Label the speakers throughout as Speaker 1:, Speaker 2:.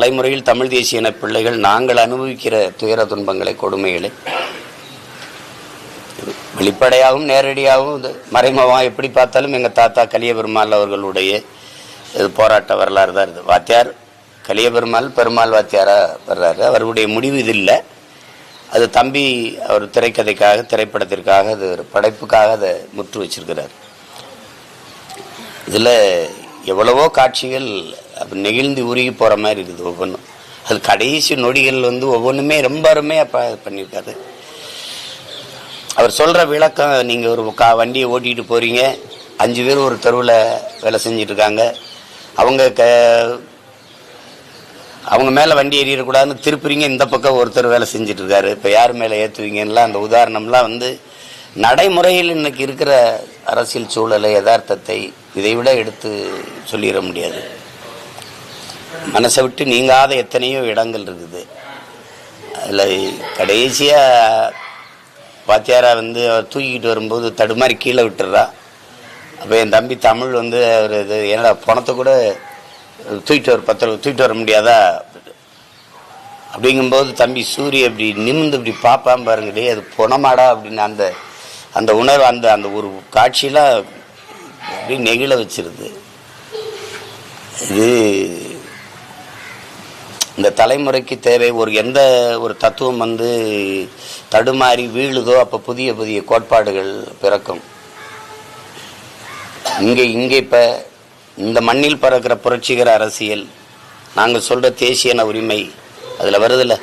Speaker 1: தலைமுறையில் தமிழ் தேசிய இன பிள்ளைகள் நாங்கள் அனுபவிக்கிற துயர துன்பங்களை கொடுமைகளை வெளிப்படையாகவும் நேரடியாகவும் இது மறைமுகமாக எப்படி பார்த்தாலும் எங்கள் தாத்தா கலிய பெருமாள் அவர்களுடைய இது போராட்ட வரலாறு தான் இது. வாத்தியார் கலிய பெருமாள் பெருமாள் வாத்தியாராக வர்றாரு. அவருடைய முடிவு இது இல்லை. அது தம்பி அவர் திரைக்கதைக்காக திரைப்படத்திற்காக அது ஒரு படைப்புக்காக அதை முற்று வச்சிருக்கிறார். இதில் எவ்வளவோ காட்சிகள் அப்போ நெகிழ்ந்து உருகி போகிற மாதிரி இருக்குது ஒவ்வொன்றும். அது கடைசி நொடிகள் வந்து ஒவ்வொன்றுமே ரொம்ப அருமையாக ப பண்ணியிருக்காரு. அவர் சொல்கிற விளக்கம் நீங்கள் ஒரு கா வண்டியை ஓட்டிகிட்டு போகிறீங்க அஞ்சு பேர் ஒரு தெருவில் வேலை செஞ்சிட்ருக்காங்க. அவங்க க அவங்க மேலே வண்டி ஏறிடக்கூடாதுன்னு திருப்புறீங்க. இந்த பக்கம் ஒருத்தர் வேலை செஞ்சிட்ருக்காரு. இப்போ யார் மேலே ஏற்றுவீங்கன்னா அந்த உதாரணம்லாம் வந்து நடைமுறையில் இன்னைக்கு இருக்கிற அரசியல் சூழலை யதார்த்தத்தை இதை விட எடுத்து சொல்லிட முடியாது. மனசை விட்டு நீங்காத எத்தனையோ இடங்கள் இருக்குது. அதில் கடைசியாக வாத்தியாரா வந்து அவர் தூக்கிட்டு வரும்போது தடுமாறி கீழே விட்டுறா. அப்போ என் தம்பி தமிழ் வந்து அவர் இது என்னடா பணத்தை கூட தூக்கிட்டு வர பத்து தூக்கிட்டு வர முடியாதா? அப்படிங்கும்போது தம்பி சூரிய இப்படி நிமிந்து இப்படி பார்ப்பான் பாருங்கடே அது புணமாடா அப்படின்னு அந்த அந்த உணர்வு அந்த அந்த ஒரு காட்சியெலாம் அப்படி நெகிழ வச்சிருது. இது இந்த தலைமுறைக்கு தேவை ஒரு எந்த ஒரு தத்துவம் வந்து தடுமாறி வீழுதோ அப்போ புதிய புதிய கோட்பாடுகள் பிறக்கும். இங்கே இங்கே இப்போ இந்த மண்ணில் பறக்கிற புரட்சிகர அரசியல் நாங்கள் சொல்கிற தேசியன உரிமை அதில் வருதில்ல?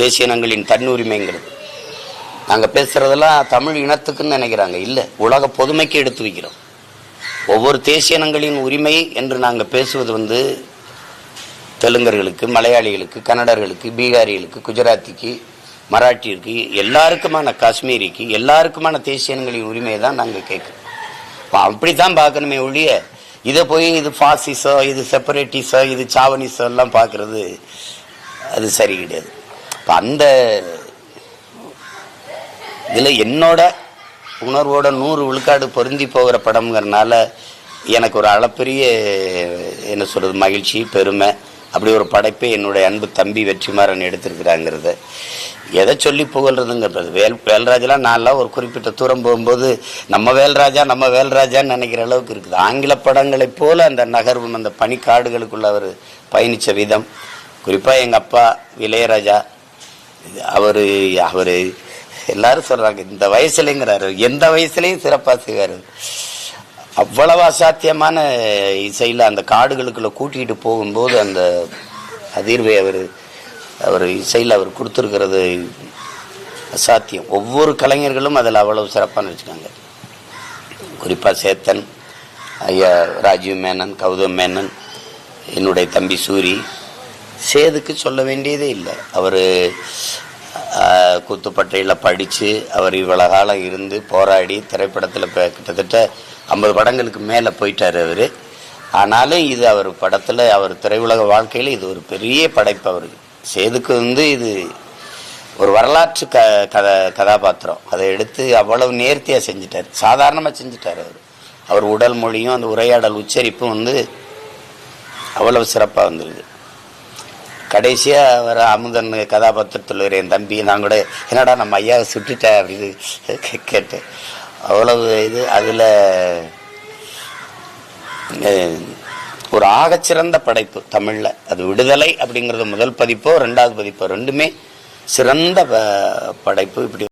Speaker 1: தேசியனங்களின் தன் உரிமைங்கிறது. நாங்கள் பேசுகிறதெல்லாம் தமிழ் இனத்துக்குன்னு நினைக்கிறாங்க. இல்லை உலக பொதுமைக்கு எடுத்து வைக்கிறோம். ஒவ்வொரு தேசியனங்களின் உரிமை என்று நாங்கள் பேசுவது வந்து தெலுங்கர்களுக்கு மலையாளிகளுக்கு கன்னடர்களுக்கு பீகாரிகளுக்கு குஜராத்திக்கு மராட்டியிற்கு எல்லாருக்குமான காஷ்மீரிக்கு எல்லாருக்குமான தேசியங்களின் உரிமையை தான் நாங்கள் கேட்குறோம். அப்படி தான் பார்க்கணுமே ஒழிய இதை போய் இது ஃபாசிஸோ இது செப்பரேட்டிஸோ இது சாவனிஸோ எல்லாம் பார்க்குறது அது சரி கிடையாது. இப்போ அந்த இதில் என்னோட உணர்வோட நூறு விழுக்காடு பொருந்தி போகிற படம்ங்கிறனால எனக்கு ஒரு அளப்பெரிய என்ன சொல்கிறது மகிழ்ச்சி பெருமை அப்படி ஒரு படைப்பை என்னுடைய அன்பு தம்பி வெற்றிமாறன் எடுத்திருக்கிறாங்கிறத. எதை சொல்லி புகழ்றதுங்கிறது. வேல் வேல்ராஜெலாம் நான்லாம் ஒரு குறிப்பிட்ட தூரம் போகும்போது நம்ம வேல்ராஜா நம்ம வேல்ராஜான்னு நினைக்கிற அளவுக்கு இருக்குது. ஆங்கில படங்களைப் போல் அந்த நகர்வும் அந்த பனிக்காடுகளுக்குள்ள அவர் பயணித்த விதம். குறிப்பாக எங்கள் அப்பா இளையராஜா அவர் அவர் எல்லாரும் சொல்கிறாங்க இந்த வயசுலேங்கிறாரு. எந்த வயசுலேயும் சிறப்பாக செய்வார். அவ்வளவு அசாத்தியமான இசையில் அந்த காடுகளுக்குள்ளே கூட்டிகிட்டு போகும்போது அந்த அதிர்வை அவர் அவர் இசையில் அவர் கொடுத்துருக்கிறது அசாத்தியம். ஒவ்வொரு கலைஞர்களும் அதில் அவ்வளவு சிறப்பாக வச்சுக்காங்க குறிப்பாக சேத்தன் ஐயா ராஜீவ் மேனன் கௌதம் மேனன் என்னுடைய தம்பி சூரி. சேதுக்கு சொல்ல வேண்டியதே இல்லை. அவர் குத்துப்பட்டையில் படித்து அவர் இவ்வளோ காலம் இருந்து போராடி திரைப்படத்தில் இப்போ கிட்டத்தட்ட ஐம்பது படங்களுக்கு மேலே போயிட்டார் அவர். ஆனாலும் இது அவர் படத்தில் அவர் திரையுலக வாழ்க்கையில் இது ஒரு பெரிய படைப்பு அவருக்கு சேதுக்கு வந்து இது ஒரு வரலாற்று க கதை கதாபாத்திரம். அதை எடுத்து அவ்வளவு நேர்த்தியாக செஞ்சிட்டார். சாதாரணமாக செஞ்சிட்டார் அவர். அவர் உடல் மொழியும் அந்த உரையாடல் உச்சரிப்பும் வந்து அவ்வளவு சிறப்பாக வந்துருது கடைசியாக வர அமுதன் கதாபாத்திரத்தில் என் தம்பி நான் கூட என்னடா நம்ம ஐயாவை சுட்டுட்டேன் அப்படின்னு கேட்டேன். அவ்வளவு இது அதில் ஒரு ஆகச்சிறந்த படைப்பு தமிழில். அது விடுதலை அப்படிங்கிறது முதல் பதிப்போ ரெண்டாவது பதிப்போ ரெண்டுமே சிறந்த ப- படைப்பு இப்படி